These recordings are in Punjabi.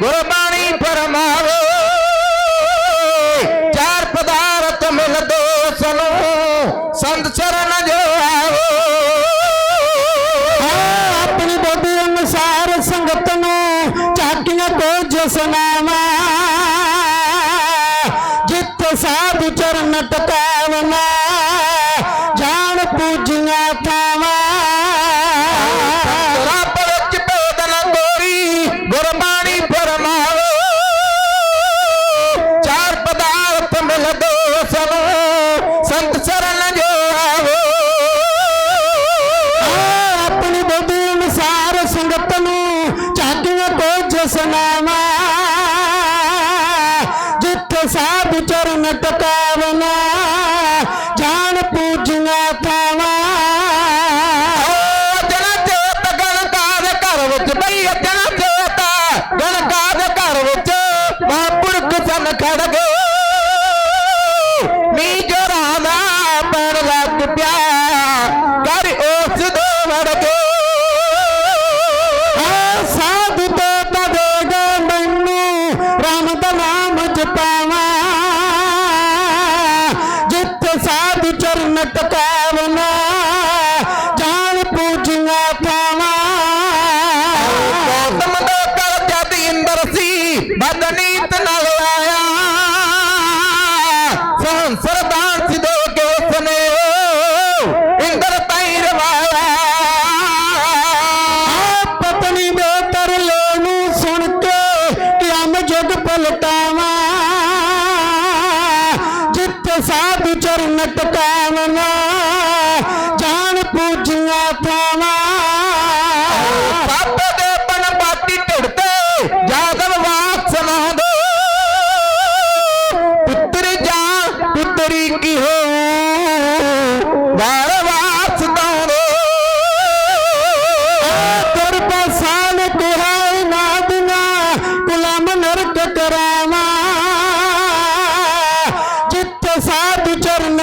ਗੁਰਬਾਣੀ ਫਰਮਾਵੇ, ਚਾਰ ਪਦਾਰਥ ਮਿਲਦੇ ਸਨੂੰ ਸੰਤ ਚਰਨ ਜੋ ਆਵੋ। ਆਪਣੀ ਬੋਧੀ ਅਨੁਸਾਰ ਸੰਗਤ ਨੂੰ ਝਾਕੀਆਂ ਕੋ ਜਸਨਾਵਾ ਜਿੱਤ ਸਾਧੂ ਚਰਨ ਟਕਾਵਨਾ ਜਾਣ ਪੂਜੀਆਂ ਥਾਵਾਂ ਸੰਤ ਚਰਨ ਜੋ ਆਵੋ। ਆਪਣੀ ਬੋਧੀ ਅਨੁਸਾਰ ਸੰਗਤ ਨੂੰ ਕੋ ਜਸਨਾਵਾ ਜਿੱਥੇ ਸਾਧੂ ਚਰਨ ਟਕਾਵਨਾ ਜਾਣ ਪੂਜੀਆਂ ਥਾਵਾਂ। ਜਨ ਨੀ ਜੋਰਾਂ ਦਾ ਪੈਣ ਲੱਗ ਪਿਆ, ਕਰ ਉਸ ਦੇ ਵੜ ਗਏ ਆ ਸਾਧੂ ਤੇ ਤਦੇਗਾ ਮੈਨੂੰ, ਰਾਮ ਦਾ ਨਾਮ ਜਪਾਵਾਂ ਜਿੱਥੇ ਸਾਧੂ ਚਰਨ ਟਕਾਵਨਾ ਸਾਧੂ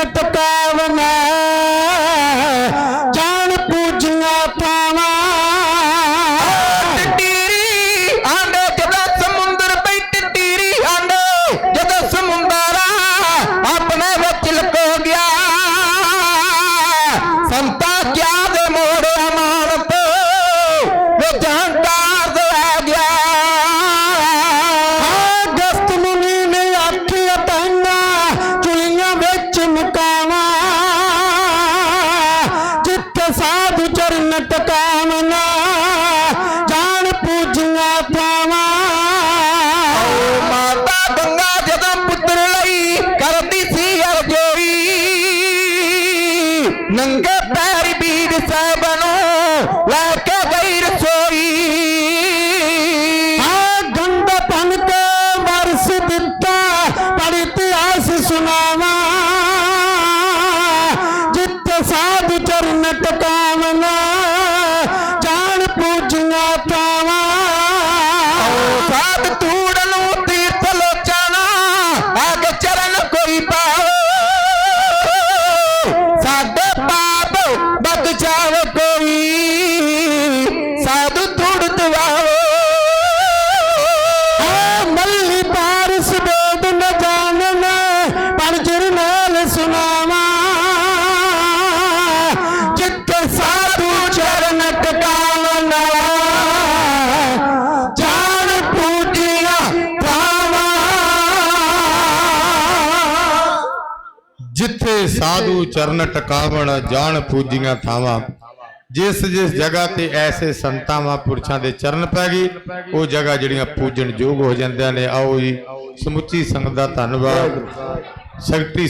ਚਰਨ ਟਕਾਵਨਾ ਪਾਵਾਂ। ਮਾਤਾ ਗੰਗਾ ਜਦੋਂ ਪੁੱਤਰ ਲਈ ਕਰਦੀ ਸੀ ਅਰਜੋਈ ਨੰਗੇ ਪੈਰ ਬੀਰ ਸਾਹਿਬ ਨੂੰ ਲੈ ਕੇ ਗਈ ਰਸੋਈ। ਆ ਗੰਦ ਤੇ ਵਰਸ ਦਿੱਤਾ ਪਰ ਇਤਿਹਾਸ ਸੁਣਾਵਾ। ਜਿੱਥੇ ਸਾਧੂ ਚਰਨ ਜਿੱਥੇ ਸਾਧੂ ਚਰਨ ਟਿਕਾਵਣ, ਜਾਣ ਪੂਜੀਆਂ ਥਾਵਾਂ, ਜਿਸ ਜਿਸ ਜਗ੍ਹਾ ਤੇ ਐਸੇ ਸੰਤਾਂ ਪੁਰਸ਼ਾਂ ਦੇ ਚਰਨ ਪੈ ਗਏ, ਉਹ ਜਗ੍ਹਾ ਜਿਹੜੀਆਂ ਪੂਜਣ ਯੋਗ ਹੋ ਜਾਂਦੀਆਂ ਨੇ, ਆਓ ਜੀ, ਸਮੁੱਚੀ ਸੰਗਤ ਦਾ ਧੰਨਵਾਦ। ਸੈਕਟਰੀ